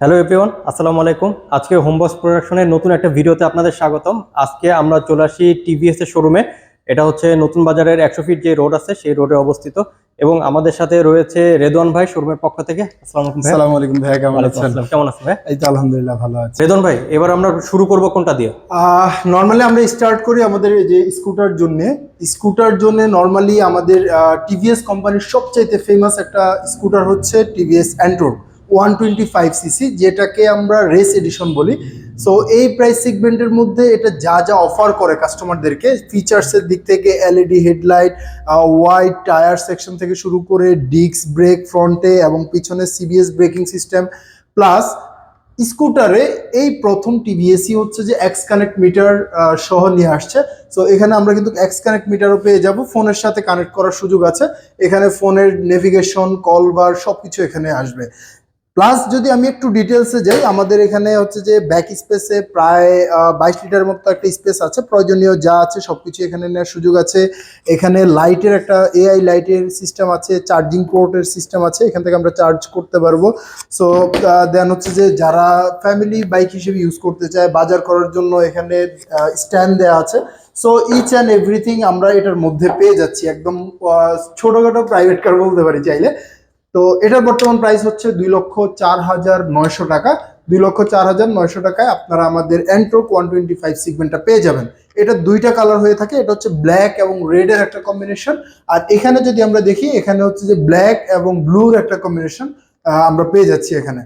Hello everyone আসসালামু আলাইকুম। আজকে হোমবক্স প্রোডাকশনের নতুন একটা ভিডিওতে আপনাদের স্বাগতম। আজকে আমরা চলে আসি টিভিএস এর শোরুমে এটা হচ্ছে নতুন বাজারের একশো ফিট যে রোড আছে সেই রোডে অবস্থিত। এবং আমাদের সাথে রয়েছে রেদওয়ান ভাই শোরুমের পক্ষ থেকে। আসসালামু আলাইকুম ভাই। কেমন আছেন? কেমন আছেন ভাই? এই তো আলহামদুলিল্লাহ ভালো আছি। রেদওয়ান ভাই এবার আমরা শুরু করব কোনটা দিয়ে? নর্মালি আমরা স্টার্ট করি আমাদের এই যে স্কুটার জন্য। স্কুটার জন্য নর্মালি আমাদের টিভিএস কোম্পানির সবচাইতে ফেমাস একটা স্কুটার হচ্ছে TVS Ntorq one twenty five CC যেটাকে আমরা রেস এডিশন বলি। সো এই প্রাইস সেগমেন্টের মধ্যে এটা যা যা অফার করে কাস্টমারদেরকে ফিচার্সের দিক থেকে LED headlight wide tyre section থেকে শুরু করে ডিস্ক ব্রেক ফ্রন্টে এবং পিছনে সিবিএস ব্রেকিং সিস্টেম প্লাস স্কুটারে এই প্রথম টিভিএসই হচ্ছে যে এক্স কানেক্ট মিটার সহ নিয়ে আসছে। সো এখানে আমরা কিন্তু এক্স কানেক্ট মিটারও পেয়ে যাব। ফোনের সাথে কানেক্ট করার সুযোগ আছে। এখানে ফোনের নেভিগেশন কল বার সব কিছু এখানে আসবে। প্লাস যদি আমি একটু ডিটেলসে যাই, আমাদের এখানে হচ্ছে যে ব্যাক স্পেসে প্রায় বাইশ লিটার মতো একটা স্পেস আছে। প্রয়োজনীয় যা আছে সব কিছু এখানে নেওয়ার সুযোগ আছে। এখানে লাইটের একটা এআই লাইটের সিস্টেম আছে চার্জিং পোর্টের সিস্টেম আছে। এখান থেকে আমরা চার্জ করতে পারব। সো দেন হচ্ছে যে যারা ফ্যামিলি বাইক হিসেবে ইউজ করতে চায়, বাজার করার জন্য এখানে স্ট্যান্ড দেওয়া আছে। সো ইচ অ্যান্ড এভরিথিং আমরা এটার মধ্যে পেয়ে যাচ্ছি। একদম ছোটোখাটো প্রাইভেট কার বলতে পারি চাইলে। তো এটার বর্তমান প্রাইস হচ্ছে দুই লক্ষ চার হাজার নয়শো টাকা। দুই লক্ষ চার হাজার নয়শো টাকায় আপনারা আমাদের অ্যান্ট্রোক ওয়ান টোয়েন্টি ফাইভ সিগমেন্টটা পেয়ে যাবেন। এটা দুইটা কালার হয়ে থাকে, এটা হচ্ছে ব্ল্যাক এবং রেডের একটা কম্বিনেশন আর এখানে যদি আমরা দেখি, এখানে হচ্ছে যে ব্ল্যাক এবং ব্লুর একটা কম্বিনেশন আমরা পেয়ে যাচ্ছি এখানে।